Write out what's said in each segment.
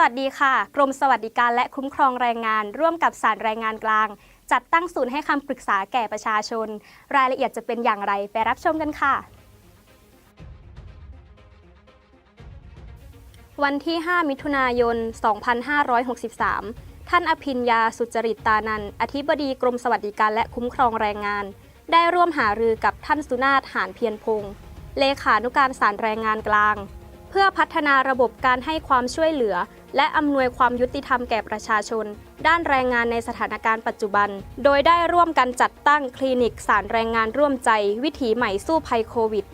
วัสดีค่ะ กรมสวัสดิการและคุ้มครองแรงงาน ร่วมกับสารแรงงานกลาง จัดตั้งศูนย์ให้คำปรึกษาแก่ประชาชน รายละเอียดจะเป็นอย่างไรไปรับชมกันค่ะ วันที่ 5 มิถุนายน 2563 ท่านอภิญญาสุจริตตานันท์อธิบดีกรมสวัสดิการและคุ้มครองแรงงาน ได้ร่วมหารือกับท่านสุนาถหานเพียรพงศ์เลขานุการสารแรงงานกลางเพื่อพัฒนาระบบการให้ความช่วยเหลือ และอำนวยความยุติธรรมแก่ประชาชน ด้านแรงงานในสถานการณ์ปัจจุบัน โดยได้ร่วมกันจัดตั้งคลินิกสารแรงงานร่วมใจ วิถีใหม่สู้ภัยโควิด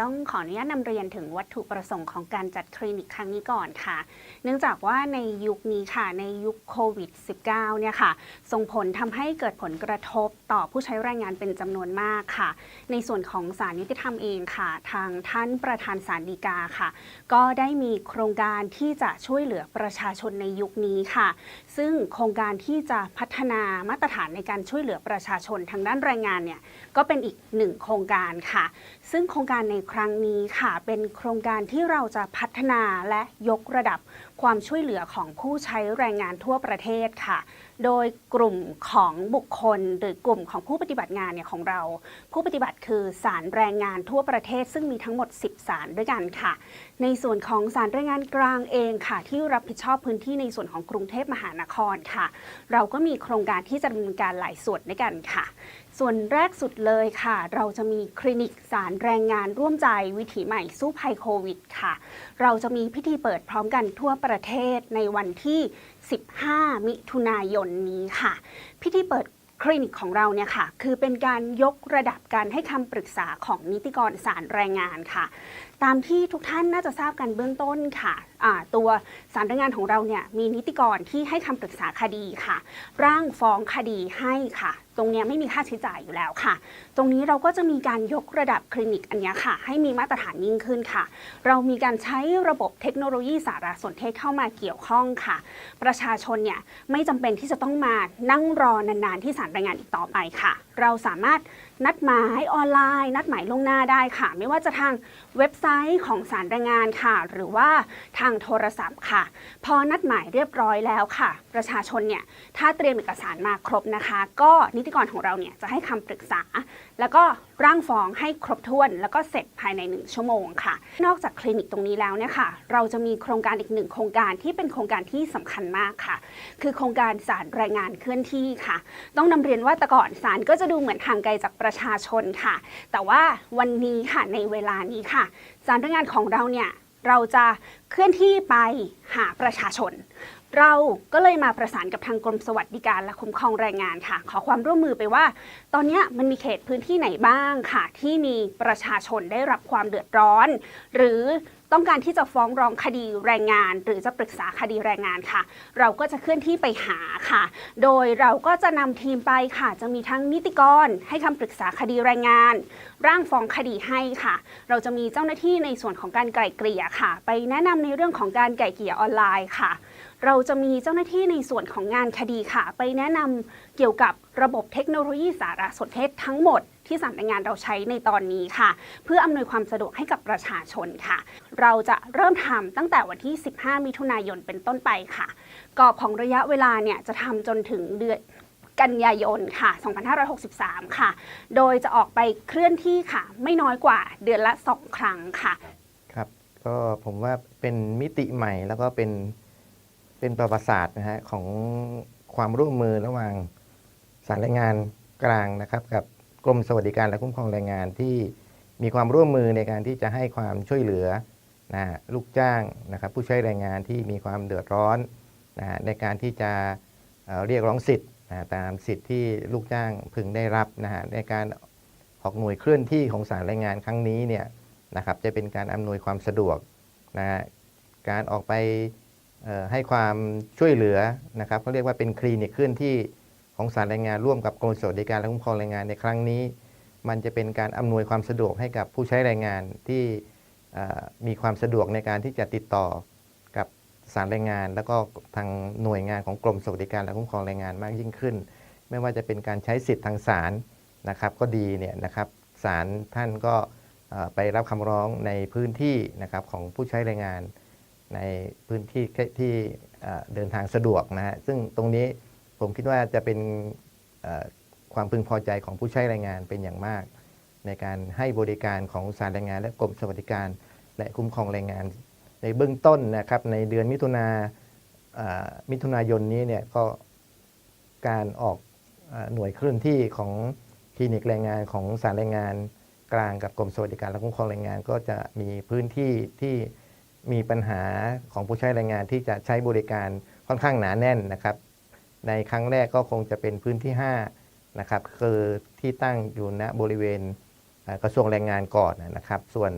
ต้องขออนุญาตนำเรียนถึงวัตถุประสงค์ของการจัดคลินิกครั้งนี้ก่อนค่ะ เนื่องจากว่าในยุคนี้ค่ะ ในยุคโควิด -19 เนี่ยค่ะ ส่งผลทำให้เกิดผลกระทบต่อผู้ใช้แรงงานเป็นจำนวนมากค่ะ ในส่วนของศาลยุติธรรมเองค่ะ ทางท่านประธานศาลฎีกาค่ะ ก็ได้มีโครงการที่จะช่วยเหลือประชาชนในยุคนี้ค่ะ ซึ่งโครงการที่จะพัฒนามาตรฐานในการช่วยเหลือประชาชนทางด้านแรงงานเนี่ยก็เป็นอีกหนึ่งโครงการค่ะ ซึ่งโครงการในครั้งนี้ค่ะ เป็นโครงการที่เราจะพัฒนาและยกระดับความช่วยเหลือของผู้ใช้แรงงานทั่วประเทศค่ะโดยกลุ่มของบุคคลหรือกลุ่มของผู้ปฏิบัติงานเนี่ยของเรา ผู้ปฏิบัติคือสารแรงงานทั่วประเทศซึ่งมีทั้งหมด 10 สารด้วยกันค่ะ ในส่วนของสารแรงงานกลางเองค่ะ ที่รับผิดชอบพื้นที่ในส่วนของกรุงเทพมหานครค่ะ เราก็มีโครงการที่จะดำเนินการหลายส่วนด้วยกันค่ะ ส่วนแรกสุดเลยค่ะ เราจะมีคลินิกสารแรงงานร่วมใจวิถีใหม่สู้ภัยโควิดค่ะ เราจะมีพิธีเปิดพร้อมกันทั่วประเทศในวันที่ 15 มิถุนายนนี้ค่ะ พิธีเปิดคลินิกของเราเนี่ยค่ะ คือเป็นการยกระดับการให้คำปรึกษาของนิติกรสารแรงงานค่ะ ตามที่ทุกท่านน่าจะทราบกันเบื้องต้นค่ะอ่าตัวสารแรงงานของเราเนี่ยมีนิติกรที่ให้คำปรึกษาคดีค่ะ ร่างฟ้องคดีให้ค่ะ ตรงนี้ไม่มีค่าใช้จ่ายอยู่แล้วค่ะ ตรงนี้เราก็จะมีการยกระดับคลินิกอันนี้ค่ะ ให้มีมาตรฐานยิ่งขึ้นค่ะ เรามีการใช้ระบบเทคโนโลยีสารสนเทศเข้ามาเกี่ยวข้องค่ะ ประชาชนเนี่ยไม่จำเป็นที่จะต้องมานั่งรอนานๆที่สารแรงงานอีกต่อไปค่ะ เราสามารถนัดหมายออนไลน์ นัดหมายล่วงหน้าได้ค่ะ ไม่ว่าจะทางเว็บไซต์ของสารแรงงานค่ะ หรือว่าทางโทรศัพท์ค่ะ พอนัดหมายเรียบร้อยแล้วค่ะ ประชาชนเนี่ยถ้าเตรียมเอกสารมาครบนะคะ ก็นิติกรของเราเนี่ยจะให้คำปรึกษา แล้วก็ร่างฟ้องให้ครบถ้วน แล้วก็เสร็จภายใน 1 ชั่วโมงค่ะ นอกจากคลินิกตรงนี้แล้วเนี่ยค่ะ เราจะมีโครงการอีกหนึ่งโครงการที่เป็นโครงการที่สำคัญมากค่ะ คือโครงการสารแรงงานเคลื่อนที่ค่ะ ต้องนำเรียนว่าแต่ก่อนสารก็จะดูเหมือนทางไกลจากประชาชนค่ะ แต่ว่าวันนี้ค่ะในเวลานี้ค่ะสารแรงงานของเราเนี่ยเราจะเคลื่อนที่ไปหาประชาชน เราก็เลยมาประสานกับทางกรมสวัสดิการและคุ้มครองแรงงานค่ะ ขอความร่วมมือไปว่า ตอนนี้มันมีเขตพื้นที่ไหนบ้างค่ะ ที่มีประชาชนได้รับความเดือดร้อน หรือ ต้องการที่จะฟ้องร้องคดีแรงงาน หรือจะปรึกษาคดีแรงงานค่ะ เราก็จะเคลื่อนที่ไปหาค่ะ โดยเราก็จะนำทีมไปค่ะ จะมีทั้งนิติกรให้คำปรึกษาคดีแรงงาน ร่างฟ้องคดีให้ค่ะ เราจะมีเจ้าหน้าที่ในส่วนของการไกล่เกลี่ยค่ะ ไปแนะนำในเรื่องของการไกล่เกลี่ยออนไลน์ค่ะ เราจะมีเจ้าหน้าที่ในส่วนของงานคดีค่ะ ไปแนะนำเกี่ยวกับระบบเทคโนโลยีสารสนเทศทั้งหมด ที่สำนักงานเราใช้ในตอนนี้ค่ะ เพื่ออำนวยความสะดวกให้กับประชาชนค่ะ เราจะเริ่มทำตั้งแต่วันที่ 15 มิถุนายนเป็นต้นไปค่ะกรอบของระยะเวลาเนี่ยจะทำจนถึงเดือนกันยายนค่ะ 2563 ค่ะ โดยจะออกไปเคลื่อนที่ค่ะ ไม่น้อยกว่าเดือนละ 2 ครั้งค่ะ ครับ ก็ผมว่าเป็นมิติใหม่แล้วก็เป็นเป็นประวัติศาสตร์นะฮะของความร่วมมือระหว่างสารแรงงานกลางนะครับกับ กรมสวัสดิการและคุ้มครองแรงงานที่มีความร่วมมือในการที่จะให้ความช่วยเหลือนะลูกจ้างนะครับผู้ใช้แรงงานที่มีความเดือดร้อนนะในการที่จะเเรียกร้องสิทธิ์นะตามสิทธิ์ที่ลูกจ้างพึงได้รับนะฮะในการออกหน่วยเคลื่อนที่ของสารแรงงานครั้งนี้เนี่ยนะครับจะเป็นการอำนวยความสะดวกนะฮะการออกไปให้ความช่วยเหลือนะครับเขาเรียกว่าเป็นคลินิกเคลื่อนที่ ของสารแรงงานร่วมกับกรมสวัสดิการและคุ้มครองแรงงานในครั้งนี้ มันจะเป็นการอำนวยความสะดวกให้กับผู้ใช้แรงงานที่มีความสะดวกในการที่จะติดต่อกับสารแรงงาน แล้วก็ทางหน่วยงานของกรมสวัสดิการและคุ้มครองแรงงานมากยิ่งขึ้น ไม่ว่าจะเป็นการใช้สิทธิ์ทางศาลนะครับ ก็ดีเนี่ยนะครับศาลท่านก็ไปรับคำร้องในพื้นที่นะครับของผู้ใช้แรงงานในพื้นที่ที่เดินทางสะดวกนะฮะซึ่งตรงนี้ ผมคิดว่าจะเป็นความพึงพอใจของผู้ใช้แรงงานเป็นอย่างมาก ในการให้บริการของสารแรงงาน และกรมสวัสดิการ และคุ้มครองแรงงาน ในเบื้องต้นนะครับในเดือนมิถุนามิถุนายนนี้เนี่ยก็การออกอหน่วยเคลื่อนที่ของคลินิกแรงงานของสารแรงงานกลางกับกรมสวัสดิการและคุ้มครองแรงงาน ก็จะมีพื้นที่ที่มีปัญหาของผู้ใช้แรงงานที่จะใช้บริการค่อนข้างหนาแน่นนะครับ ในครั้งแรกก็คงจะเป็นพื้นที่5นะครับคือที่ตั้งอยู่ณบริเวณกระทรวงแรงงานก่อนนะครับ ส่วน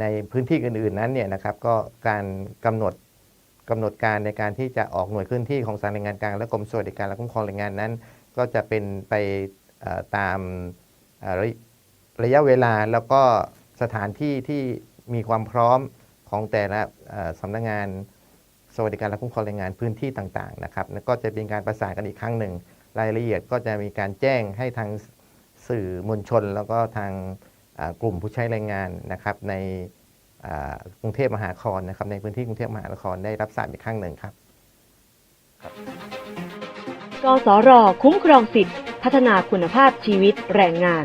ในพื้นที่อื่นๆนั้นเนี่ยนะครับก็การกำหนดกำหนดการในการที่จะออกหน่วยเคลื่อนที่ของสารแรงงานกลางและกรมสวัสดิการและคุ้มครองแรงงานนั้น ก็จะเป็นไปตามระระยะเวลาแล้วก็สถานที่ที่มีความพร้อมของแต่ละสำนักงาน สวัสดิการและคุ้มครองแรงงานพื้นที่ต่างๆนะครับแล้วก็จะเป็นการประสานกันอีกครั้งหนึ่ง รายละเอียดก็จะมีการแจ้งให้ทางสื่อมวลชน แล้วก็ทางกลุ่มผู้ใช้แรงงานนะครับในกรุงเทพมหานครนะครับในพื้นที่กรุงเทพมหานครได้รับทราบอีกครั้งหนึ่งครับกสร คุ้มครองสิทธิพัฒนาคุณภาพชีวิตแรงงาน